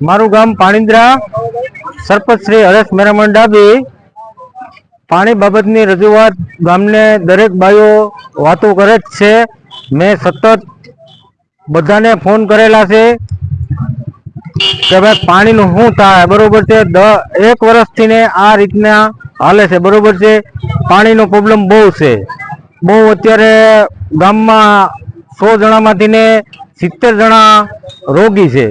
મારું ગામ પાણીન્દ્રા સરપંચ શ્રી હરેશ મેરામણ ડાબી. પાણી બાબતની રજૂઆત ગામને દરેક બાઈઓ વાતો કરે જ છે. મેં સતત બધાને ફોન કરેલા છે કે ભાઈ પાણીનું શું થાય? બરોબર છે. દ એક વર્ષથી ને આ રીતના હાલે છે. બરોબર છે. પાણીનો પ્રોબ્લેમ બહુ છે. બહુ અત્યારે ગામમાં સો જણામાંથી ને સિત્તેર જણા રોગી છે.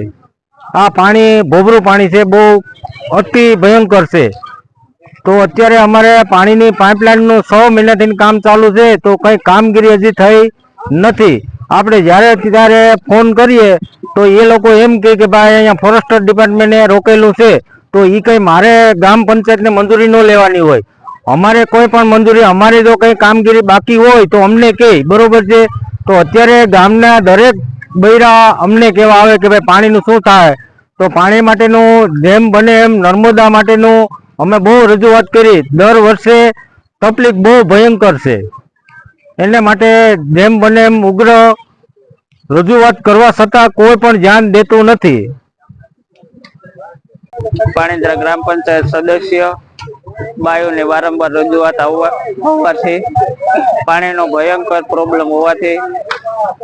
આ પાણી ભોબરું પાણી છે, બહુ અતિ ભયંકર છે. તો અત્યારે અમારે પાણીની પાઇપલાઇનનું છ મહિનાથી કામ ચાલુ છે, તો કંઈ કામગીરી હજી થઈ નથી. આપણે જ્યારે ત્યારે ફોન કરીએ, તો એ લોકો એમ કહે કે ભાઈ અહીંયા ફોરેસ્ટર ડિપાર્ટમેન્ટે રોકેલું છે, તો એ કંઈ મારે ગ્રામ પંચાયતને મંજૂરી ન લેવાની હોય. અમારે કોઈ પણ મંજૂરી, અમારી જો કંઈ કામગીરી બાકી હોય, તો અમને કહે, બરોબર છે? તો અત્યારે ગામના દરેક બૈરા અમને કહેવા આવે કે ભાઈ પાણીનું શું થાય? તો પાણી માટેનું જેમ બને એમ નર્મદા માટેનું અમે બહુ રજૂઆત કરી. દર વર્ષે તકલીફ બહુ ભયંકર છે. એને માટે જેમ બને એમ ઉગ્ર રજૂઆત કરવા છતાં કોઈ પણ ધ્યાન દેતું નથી. પાણીદ્રા ગ્રામ પંચાયત સદસ્ય બાયોને વારંવાર રજૂઆત આવવા હોવાથી પાણીનો ભયંકર પ્રોબ્લેમ હોવાથી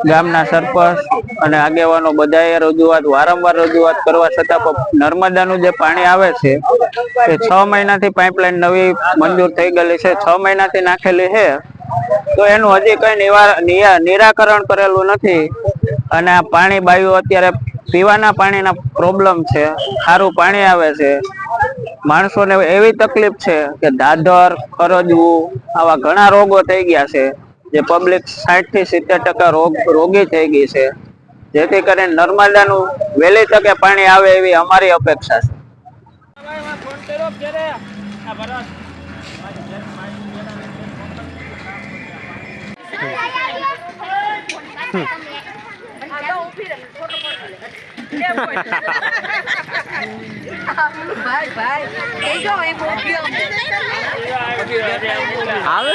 ગામના સરપંચ અને આગેવાનો બધાએ રજૂઆત, વારંવાર રજૂઆત કરવા છતાં પણ નર્મદાનું જે પાણી આવે છે, એ છ મહિનાથી પાઇપલાઇન નવી મંજૂર થઈ ગયેલી છે, છ મહિનાથી નાખેલી છે, તો એનું હજી કઈ નિરાકરણ કરેલું નથી અને આ પાણી બાયું અત્યારે પીવાના પાણીના પ્રોબ્લેમ છે, સારું પાણી આવે છે. માણસોને એવી તકલીફ છે કે દાદર કરજવું આવા ઘણા રોગો થઈ ગયા છે. જે પબ્લિક સાઠથી સિત્તેર ટકા રોગ, રોગી થઈ ગઈ છે. જેથી કરીને નર્મદાનું વહેલી તકે પાણી આવે એવી અમારી અપેક્ષા છે. આવે?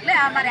લે. અમારે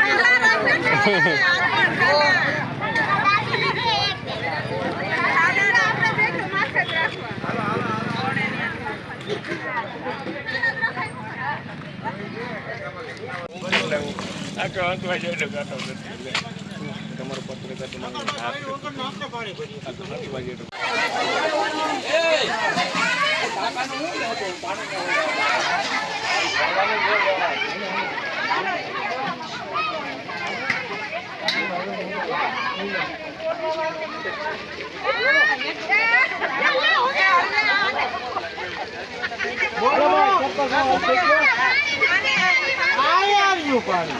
ભાભી દેખવા હાથ પાણી